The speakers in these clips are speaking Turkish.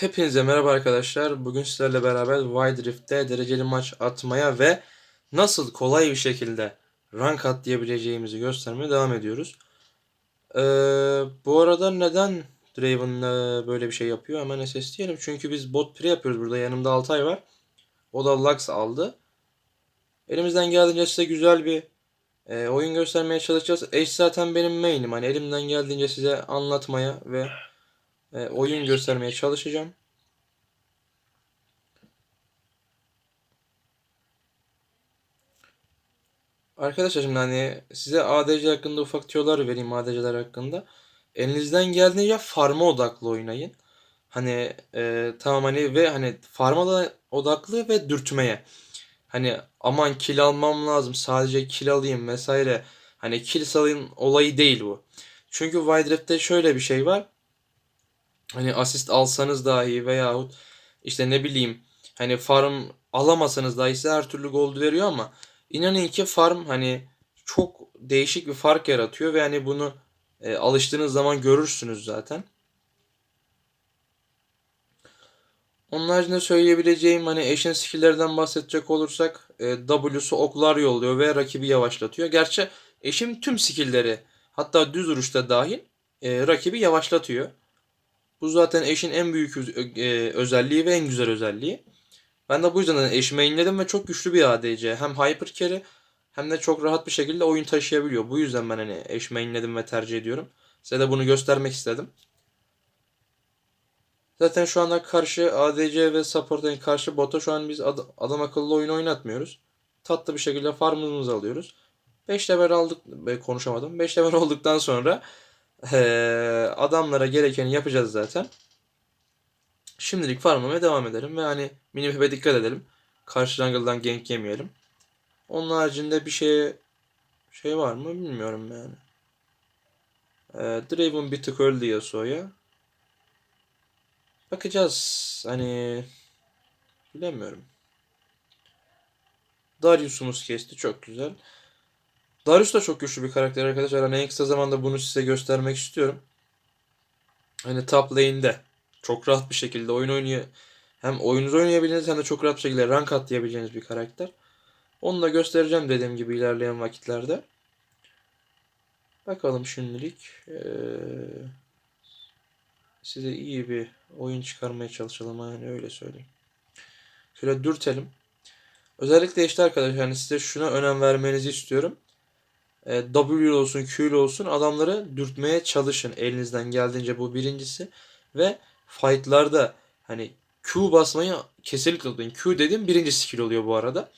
Hepinize merhaba arkadaşlar. Bugün sizlerle beraber Wild Rift'te dereceli maç atmaya ve nasıl kolay bir şekilde rank atlayabileceğimizi göstermeye devam ediyoruz. Ee, bu arada neden Draven e, böyle bir şey yapıyor? Hemen SS diyelim. Çünkü biz bot pre yapıyoruz burada. Yanımda Altay var. O da Lux aldı. Elimizden geldiğince size güzel bir e, oyun göstermeye çalışacağız. Eş zaten benim main'im. Hani elimden geldiğince size anlatmaya ve e, oyun göstermeye çalışacağım. Arkadaşlar şimdi hani size ADC hakkında ufak tüyolar vereyim ADC'ler hakkında. Elinizden geldiğince farma odaklı oynayın. Hani e, tamam hani ve hani farma da odaklı ve dürtmeye. Hani aman kill almam lazım sadece kill alayım vesaire. Hani kill salayım olayı değil bu. Çünkü Wild şöyle bir şey var. Hani asist alsanız dahi veyahut işte ne bileyim hani farm alamasanız dahi size her türlü gold veriyor ama inanın ki farm hani çok değişik bir fark yaratıyor ve hani bunu e, alıştığınız zaman görürsünüz zaten. Onun haricinde söyleyebileceğim hani eşin skill'lerden bahsedecek olursak e, W'su oklar yolluyor ve rakibi yavaşlatıyor. Gerçi eşim tüm skill'leri hatta düz vuruşta dahil e, rakibi yavaşlatıyor. Bu zaten eşin en büyük e, özelliği ve en güzel özelliği. Ben de bu yüzden eşime inledim ve çok güçlü bir ADC. Hem hyper carry hem de çok rahat bir şekilde oyun taşıyabiliyor. Bu yüzden ben hani eşime inledim ve tercih ediyorum. Size de bunu göstermek istedim. Zaten şu anda karşı ADC ve support'a karşı bota şu an biz ad adam akıllı oyun oynatmıyoruz. Tatlı bir şekilde farmımızı alıyoruz. 5 level aldık, konuşamadım. 5 level olduktan sonra ee, adamlara gerekeni yapacağız zaten. Şimdilik farmlamaya devam edelim ve hani mini pipe dikkat edelim. Karşı jungle'dan gank yemeyelim. Onun haricinde bir şey şey var mı bilmiyorum yani. Ee, Draven bir tık öldü Yasuo'ya. Bakacağız. Hani bilemiyorum. Darius'umuz kesti. Çok güzel. Darius da çok güçlü bir karakter arkadaşlar. Hani en kısa zamanda bunu size göstermek istiyorum. Hani top lane'de çok rahat bir şekilde oyun oynuyor. Hem oyunuzu oynayabileceğiniz hem de çok rahat bir şekilde rank atlayabileceğiniz bir karakter. Onu da göstereceğim dediğim gibi ilerleyen vakitlerde. Bakalım şimdilik. Ee, size iyi bir oyun çıkarmaya çalışalım. Yani öyle söyleyeyim. Şöyle dürtelim. Özellikle işte arkadaşlar hani size şuna önem vermenizi istiyorum. E, W olsun Q olsun adamları dürtmeye çalışın elinizden geldiğince bu birincisi. Ve fightlarda hani Q basmayı kesinlikle unutmayın. Q dedim birinci skill oluyor bu arada.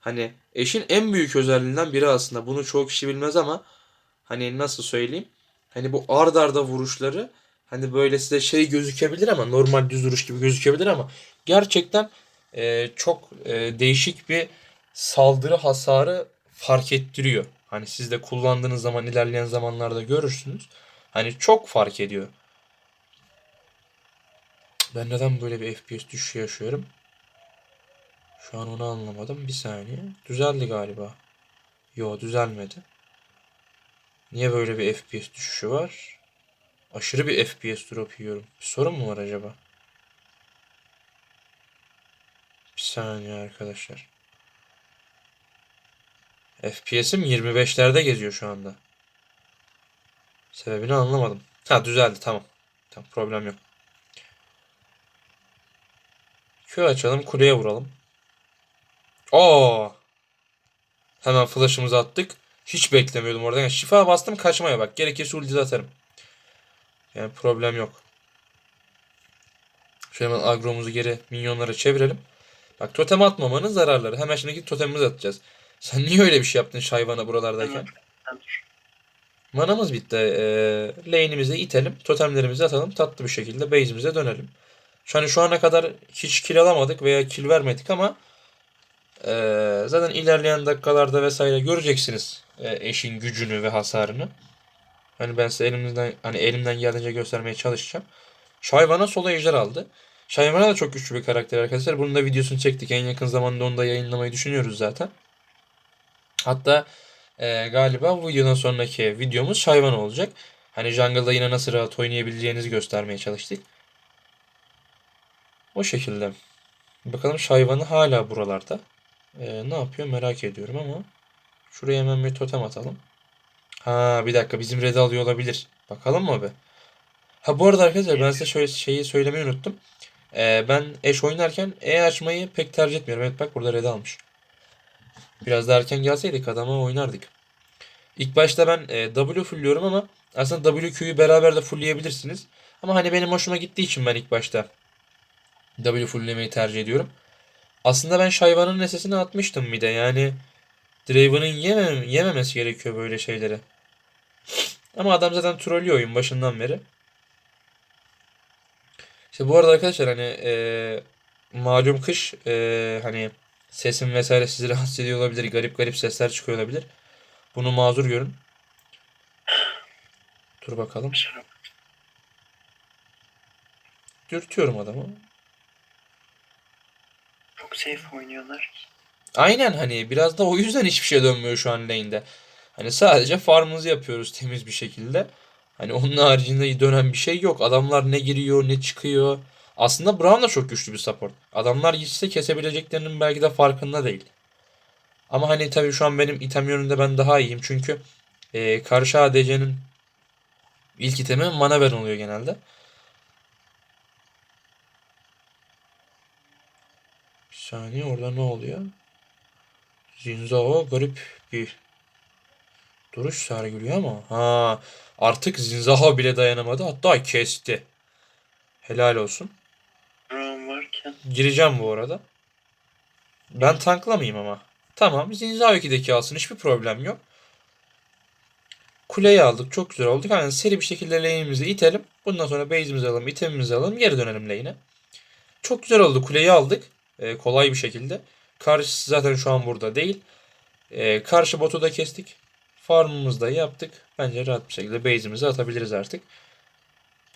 Hani eşin en büyük özelliğinden biri aslında. Bunu çok kişi bilmez ama hani nasıl söyleyeyim? Hani bu ard arda vuruşları hani böyle size şey gözükebilir ama normal düz vuruş gibi gözükebilir ama gerçekten e, çok e, değişik bir saldırı hasarı fark ettiriyor. Hani siz de kullandığınız zaman ilerleyen zamanlarda görürsünüz. Hani çok fark ediyor. Ben neden böyle bir FPS düşüşü yaşıyorum? Şu an onu anlamadım. Bir saniye. Düzeldi galiba. Yo düzelmedi. Niye böyle bir FPS düşüşü var? Aşırı bir FPS drop yiyorum. Bir sorun mu var acaba? Bir saniye arkadaşlar. FPS'im 25'lerde geziyor şu anda. Sebebini anlamadım. Ha düzeldi tamam. Tamam problem yok. Q açalım kuleye vuralım. Oo. Hemen flash'ımızı attık. Hiç beklemiyordum oradan. Yani şifa bastım kaçmaya bak. Gerekirse ulti atarım. Yani problem yok. Şöyle hemen agromuzu geri minyonlara çevirelim. Bak totem atmamanın zararları. Hemen şimdiki totemimizi atacağız. Sen niye öyle bir şey yaptın şayvana buralardayken? Manamız bitti. Ee, lane'imizi itelim. Totemlerimizi atalım. Tatlı bir şekilde base'imize dönelim. Hani şu ana kadar hiç kill alamadık veya kill vermedik ama e, zaten ilerleyen dakikalarda vesaire göreceksiniz e, eşin gücünü ve hasarını. Hani ben size elimizden hani elimden geldiğince göstermeye çalışacağım. Şayvana sola ejder aldı. Şayvana da çok güçlü bir karakter arkadaşlar. Bunun da videosunu çektik. En yakın zamanda onu da yayınlamayı düşünüyoruz zaten. Hatta e, galiba bu videodan sonraki videomuz Şayvan olacak. Hani jungle'da yine nasıl rahat oynayabileceğinizi göstermeye çalıştık. O şekilde. Bakalım Şayvan'ı hala buralarda. Ee, ne yapıyor merak ediyorum ama. Şuraya hemen bir totem atalım. Ha bir dakika bizim red alıyor olabilir. Bakalım mı be? Ha bu arada arkadaşlar ben size şöyle şeyi söylemeyi unuttum. Ee, ben eş oynarken E açmayı pek tercih etmiyorum. Evet bak burada red almış. Biraz daha erken gelseydik adama oynardık. İlk başta ben e, W fullliyorum ama aslında WQ'yu beraber de fullleyebilirsiniz. Ama hani benim hoşuma gittiği için ben ilk başta W fulllemeyi tercih ediyorum. Aslında ben Şayvan'ın SS'ini atmıştım bir de yani Draven'ın yemem yememesi gerekiyor böyle şeyleri. Ama adam zaten trollüyor oyun başından beri. İşte bu arada arkadaşlar hani e, malum kış e, hani sesim vesaire sizi rahatsız ediyor olabilir. Garip garip sesler çıkıyor olabilir. Bunu mazur görün. Dur bakalım. Dürtüyorum adamı. Çok safe oynuyorlar. Aynen hani biraz da o yüzden hiçbir şey dönmüyor şu an lane'de. Hani sadece farmımızı yapıyoruz temiz bir şekilde. Hani onun haricinde dönen bir şey yok. Adamlar ne giriyor ne çıkıyor. Aslında Braum da çok güçlü bir support. Adamlar gitse kesebileceklerinin belki de farkında değil. Ama hani tabii şu an benim item yönünde ben daha iyiyim. Çünkü e, karşı ADC'nin ilk itemi mana veren oluyor genelde. Bir saniye orada ne oluyor? Zinzao garip bir duruş sergiliyor ama ha artık Zinzao bile dayanamadı hatta kesti. Helal olsun. Gireceğim bu arada. Ben tanklamayayım ama. Tamam Zinzao 2'deki alsın hiçbir problem yok. Kuleyi aldık çok güzel olduk. Yani seri bir şekilde lane'imizi itelim. Bundan sonra base'imizi alalım, itemimizi alalım, geri dönelim lane'e. Çok güzel oldu. Kuleyi aldık. Ee, kolay bir şekilde. Karşı zaten şu an burada değil. Ee, karşı botu da kestik. Farmımızı da yaptık. Bence rahat bir şekilde base'imizi atabiliriz artık.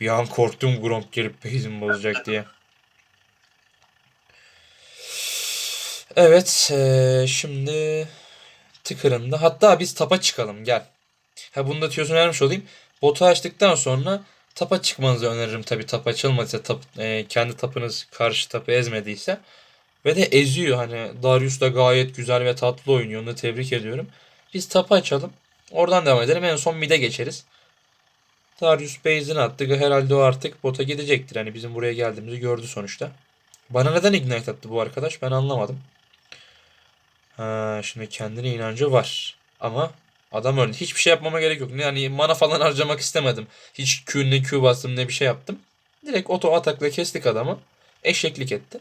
Bir an korktum Gronk gelip base'imi bozacak diye. Evet, eee, şimdi tıkırında. Hatta biz tapa çıkalım gel. Ha bunu da tüyosunu vermiş olayım. Botu açtıktan sonra tapa çıkmanızı öneririm tabii tap açılmadıysa tap, eee, kendi tapınız karşı tapı ezmediyse. Ve de eziyor hani Darius da gayet güzel ve tatlı oynuyor onu da tebrik ediyorum. Biz tapı açalım. Oradan devam edelim. En son mid'e geçeriz. Darius base'ini attık. Herhalde o artık bota gidecektir. Hani bizim buraya geldiğimizi gördü sonuçta. Bana neden ignite attı bu arkadaş? Ben anlamadım. Ha, şimdi kendine inancı var. Ama adam öldü. Hiçbir şey yapmama gerek yok. Yani mana falan harcamak istemedim. Hiç Q ne Q bastım ne bir şey yaptım. Direkt oto atakla kestik adamı. Eşeklik etti.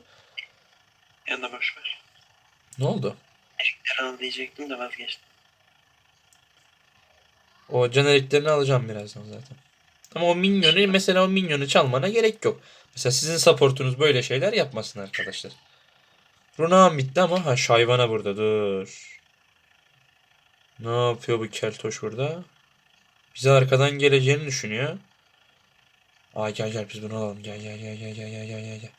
ya da boş ver. Ne oldu? Kral diyecektim de vazgeçtim. O jeneriklerini alacağım birazdan zaten. Ama o minyonu mesela o minyonu çalmana gerek yok. Mesela sizin supportunuz böyle şeyler yapmasın arkadaşlar. Runağım bitti ama ha Şayvana burada dur. Ne yapıyor bu keltoş burada? Bize arkadan geleceğini düşünüyor. Aa gel gel biz bunu alalım. Gel gel gel gel gel gel gel gel.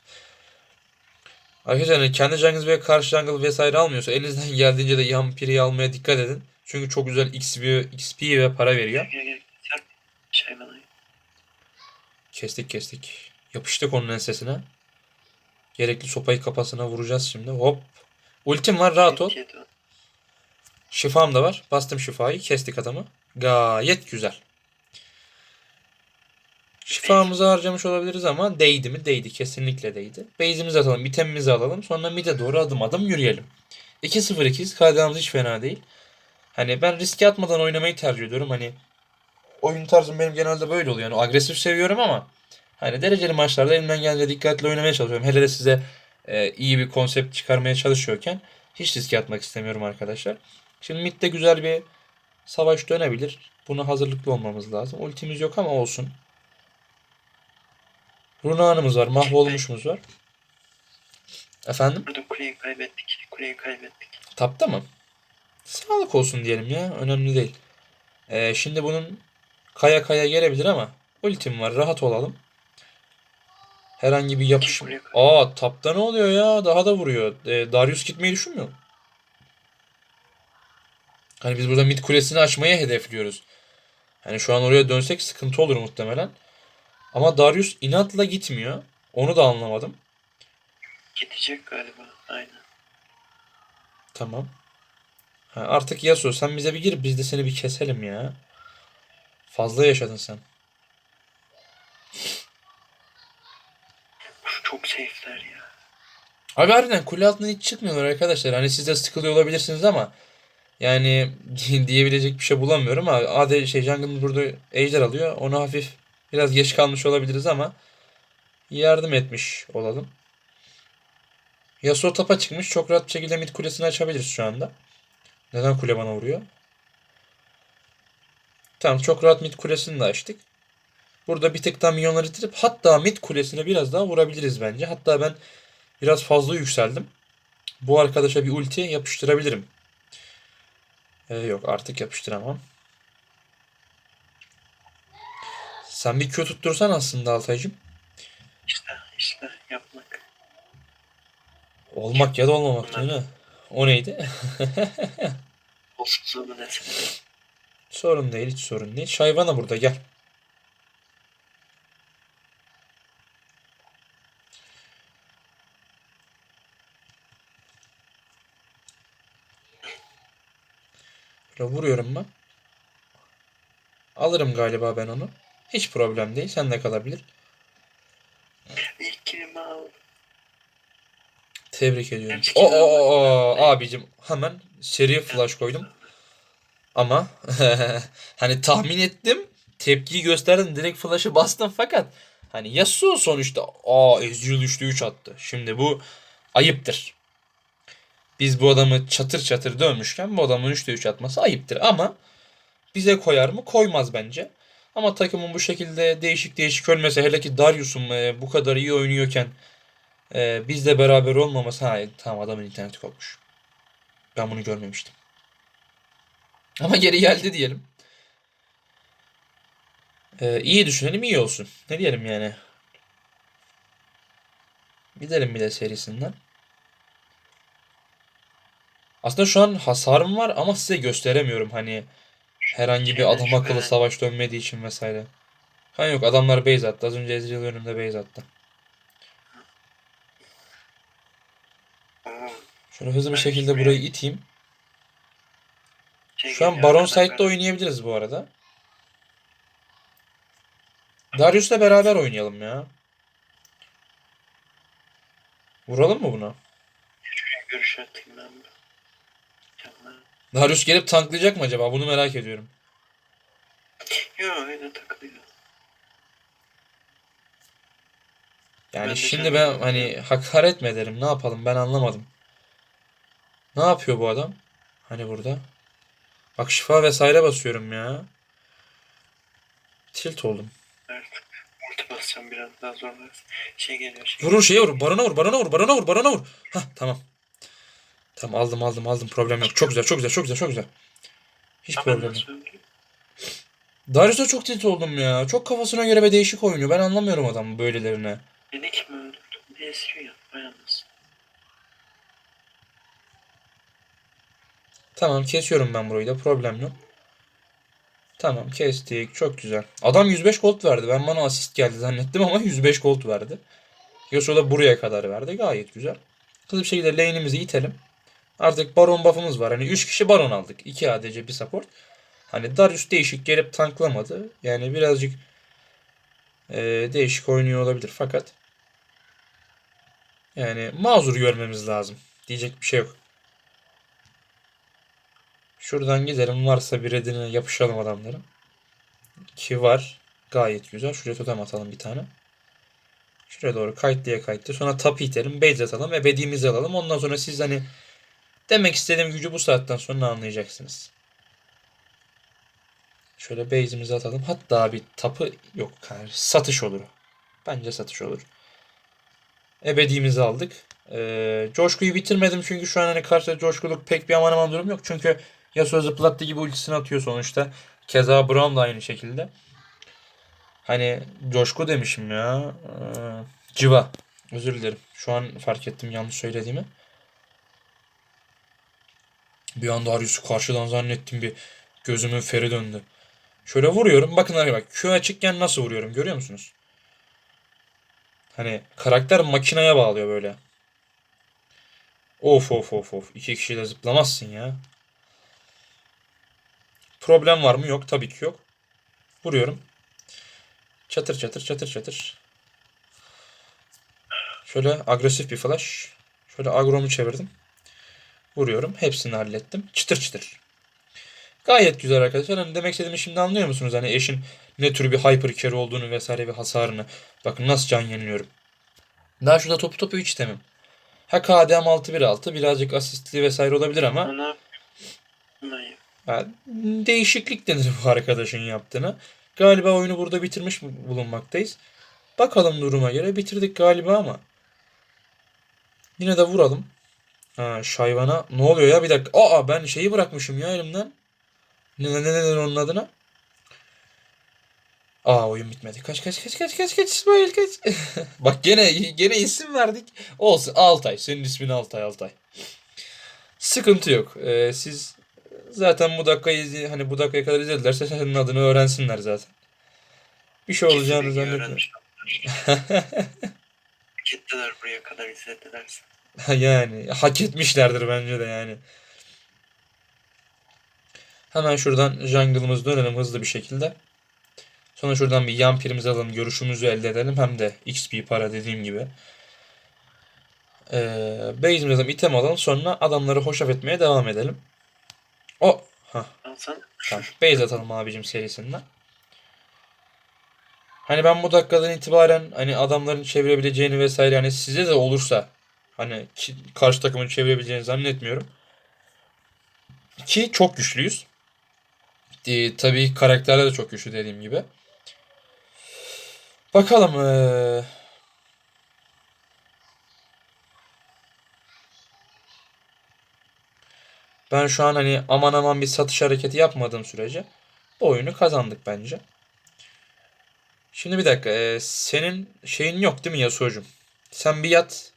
Arkadaşlar kendi jungle'ınız veya karşı jungle vesaire almıyorsa elinizden geldiğince de Yampiri'yi almaya dikkat edin. Çünkü çok güzel XP, XP ve para veriyor. Kestik kestik. Yapıştık onun ensesine. Gerekli sopayı kafasına vuracağız şimdi. Hop. Ultim var rahat ol. Şifam da var. Bastım şifayı. Kestik adamı. Gayet güzel. Şifamızı harcamış olabiliriz ama değdi mi? Değdi. Kesinlikle değdi. Base'imizi atalım. Itemimizi alalım. Sonra mid'e doğru adım adım yürüyelim. 2-0-2'yiz. KDA'mız hiç fena değil. Hani ben riske atmadan oynamayı tercih ediyorum. Hani oyun tarzım benim genelde böyle oluyor. Yani agresif seviyorum ama hani dereceli maçlarda elimden gelince dikkatli oynamaya çalışıyorum. Hele de size e, iyi bir konsept çıkarmaya çalışıyorken hiç riske atmak istemiyorum arkadaşlar. Şimdi midde güzel bir savaş dönebilir. Buna hazırlıklı olmamız lazım. Ultimiz yok ama olsun. Runağınımız var. Mahvolmuşumuz var. Efendim? Burada kuleyi kaybettik. Kuleyi kaybettik. Tapta mı? Sağlık olsun diyelim ya. Önemli değil. Ee, şimdi bunun kaya kaya gelebilir ama ultim var. Rahat olalım. Herhangi bir. Kule- Aa tapta ne oluyor ya? Daha da vuruyor. Ee, Darius gitmeyi düşünmüyor. mu? Hani biz burada mid kulesini açmaya hedefliyoruz. Hani şu an oraya dönsek sıkıntı olur muhtemelen. Ama Darius inatla gitmiyor. Onu da anlamadım. Gidecek galiba. Aynen. Tamam. Ha, artık Yasuo sen bize bir gir biz de seni bir keselim ya. Fazla yaşadın sen. Safe'ler ya. Abi harbiden kule altından hiç çıkmıyorlar arkadaşlar. Hani siz de sıkılıyor olabilirsiniz ama yani diyebilecek bir şey bulamıyorum ama AD şey Jungle burada ejder alıyor. Onu hafif biraz geç kalmış olabiliriz ama yardım etmiş olalım. Yasuo tapa çıkmış. Çok rahat bir şekilde mid kulesini açabiliriz şu anda. Neden kule bana vuruyor? Tamam çok rahat mid kulesini de açtık. Burada bir tık daha milyonları itirip hatta mid kulesine biraz daha vurabiliriz bence. Hatta ben biraz fazla yükseldim. Bu arkadaşa bir ulti yapıştırabilirim. Ee, yok artık yapıştıramam. Sen bir Q tuttursan aslında Altaycığım. İşte işte yapmak. Olmak ya da olmamak değil mi? O neydi? Olsuzluğu mu desem. Sorun değil, hiç sorun değil. Şayvana burada gel. Böyle vuruyorum ben. Alırım galiba ben onu. Hiç problem değil. Sen de kalabilir. İlk kilimi aldım. Tebrik ediyorum. O, o, o, abicim hemen seri flash koydum. Ama hani tahmin ettim. Tepkiyi gösterdim. Direkt flash'ı bastım fakat hani Yasuo sonuçta aa Ezreal 3'te 3 attı. Şimdi bu ayıptır. Biz bu adamı çatır çatır dövmüşken bu adamın 3'te 3 atması ayıptır. Ama bize koyar mı? Koymaz bence. Ama takımın bu şekilde değişik değişik ölmesi hele ki Darius'un e, bu kadar iyi oynuyorken e, bizle beraber olmaması ha tamam adamın interneti kopmuş. Ben bunu görmemiştim. Ama geri geldi diyelim. Ee, iyi düşünelim iyi olsun. Ne diyelim yani. Gidelim bir de serisinden. Aslında şu an hasarım var ama size gösteremiyorum hani herhangi bir adam akıllı savaş dönmediği için vesaire. Ha yok adamlar base attı. Az önce Ezreal önümde base attı. Şöyle hızlı bir şekilde burayı iteyim. şey Şu an Baron Side'da oynayabiliriz bu arada. Darius'la beraber oynayalım ya. Vuralım mı buna? Görüş atayım ben Darius gelip tanklayacak mı acaba? Bunu merak ediyorum. Yo öyle takılıyor. Yani Ben de şimdi canım ben yok hani hakaret mi ederim? Ne yapalım? Ben anlamadım. Ne yapıyor bu adam? Hani burada. Bak şifa vesaire basıyorum ya. Tilt oldum. Artık ulti basacağım biraz daha zorlarsın. Şey geliyor şey. Vurur şeye vur. Barona vur. Barona vur. Barona vur. Barona vur. Hah tamam. Tamam aldım aldım aldım. Problem yok. Çok güzel çok güzel çok güzel çok güzel. Hiç Ama ben problem yok. Darius'a çok tilt oldum ya. Çok kafasına göre ve değişik oynuyor. Ben anlamıyorum adamı böylelerine. Beni kim öldürdü? Bir esiyor ya. Bayanız. Tamam kesiyorum ben burayı da problem yok. Tamam kestik çok güzel. Adam 105 gold verdi. Ben bana asist geldi zannettim ama 105 gold verdi. Yasuo da buraya kadar verdi. Gayet güzel. Hızlı bir şekilde lane'imizi itelim. Artık baron buff'ımız var. Hani 3 kişi baron aldık. 2 ADC bir support. Hani Darius değişik gelip tanklamadı. Yani birazcık eee, değişik oynuyor olabilir fakat yani mazur görmemiz lazım. Diyecek bir şey yok. Şuradan gidelim. Varsa bir redine yapışalım adamların. Ki var. Gayet güzel. Şuraya totem atalım bir tane. Şuraya doğru kayıtlıya kayıtlı. Sonra tapı itelim. Base atalım. Ebediğimizi alalım. Ondan sonra siz hani demek istediğim gücü bu saatten sonra anlayacaksınız. Şöyle base'imizi atalım. Hatta bir tapı yok. Yani satış olur. Bence satış olur. Ebediğimizi aldık. Ee, coşkuyu bitirmedim çünkü şu an hani karşıda coşkuluk pek bir aman aman durum yok. Çünkü Yasuo zıplattı gibi ultisini atıyor sonuçta. Keza Braum da aynı şekilde. Hani coşku demişim ya. Ee, civa. Özür dilerim. Şu an fark ettim yanlış söylediğimi. Bir anda Arius'u karşıdan zannettim bir gözümün feri döndü. Şöyle vuruyorum. Bakın arkadaşlar bak Q açıkken nasıl vuruyorum görüyor musunuz? Hani karakter makineye bağlıyor böyle. Of of of of. İki kişiyle zıplamazsın ya. Problem var mı? Yok. Tabii ki yok. Vuruyorum. Çatır çatır çatır çatır. Şöyle agresif bir flash. Şöyle agromu çevirdim. Vuruyorum. Hepsini hallettim. Çıtır çıtır. Gayet güzel arkadaşlar. Hani demek istediğimi şimdi anlıyor musunuz? Hani eşin ne tür bir hyper carry olduğunu vesaire bir hasarını. Bakın nasıl can yeniliyorum. Daha şurada topu topu hiç istemem. Ha KDM 6-1-6 birazcık asistli vesaire olabilir ama Ana. Hayır. ya, değişiklik denir bu arkadaşın yaptığına. Galiba oyunu burada bitirmiş bulunmaktayız. Bakalım duruma göre bitirdik galiba ama. Yine de vuralım. Ha şayvana ne oluyor ya bir dakika. Aa ben şeyi bırakmışım ya elimden. Ne ne ne onun adına? Aa oyun bitmedi. Kaç kaç kaç kaç kaç kaç İsmail kaç. Bak gene gene isim verdik. Olsun Altay. Senin ismin Altay Altay. Sıkıntı yok. Ee, siz zaten bu dakikayı hani bu dakikaya kadar izledilerse senin adını öğrensinler zaten. Bir şey olacağını zannetmiyorum. Gittiler buraya kadar izledilerse. Yani hak etmişlerdir bence de yani. Hemen şuradan jungle'ımızı dönelim hızlı bir şekilde. Sonra şuradan bir yan pirimizi alalım. Görüşümüzü elde edelim. Hem de XP para dediğim gibi. Ee, base'imizi alalım. item alalım. Sonra adamları hoşaf etmeye devam edelim. O. Hah. Alsan. Tamam. Base atalım abicim serisinden. Hani ben bu dakikadan itibaren hani adamların çevirebileceğini vesaire yani size de olursa hani ki, karşı takımın çevirebileceğini zannetmiyorum. Ki çok güçlüyüz. Ee, tabii karakterler de çok güçlü dediğim gibi. Bakalım. ee, Ben şu an hani aman aman bir satış hareketi yapmadığım sürece bu oyunu kazandık bence. Şimdi bir dakika. ee, senin şeyin yok değil mi Yasuo'cum? Sen bir yat.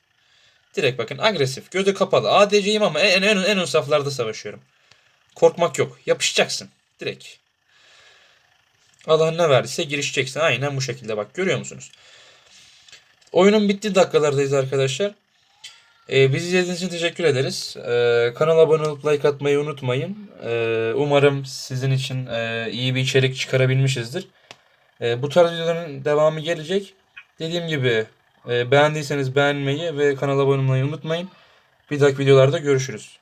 Direkt bakın agresif. Gözü kapalı. ADC'yim ama en en en ön saflarda savaşıyorum. Korkmak yok. Yapışacaksın. Direkt. Allah ne verdiyse girişeceksin. Aynen bu şekilde bak. Görüyor musunuz? Oyunun bittiği dakikalardayız arkadaşlar. Ee, bizi izlediğiniz için teşekkür ederiz. Ee, kanala abone olup like atmayı unutmayın. Ee, umarım sizin için e, iyi bir içerik çıkarabilmişizdir. Ee, bu tarz videoların devamı gelecek. Dediğim gibi beğendiyseniz beğenmeyi ve kanala abone olmayı unutmayın. Bir dahaki videolarda görüşürüz.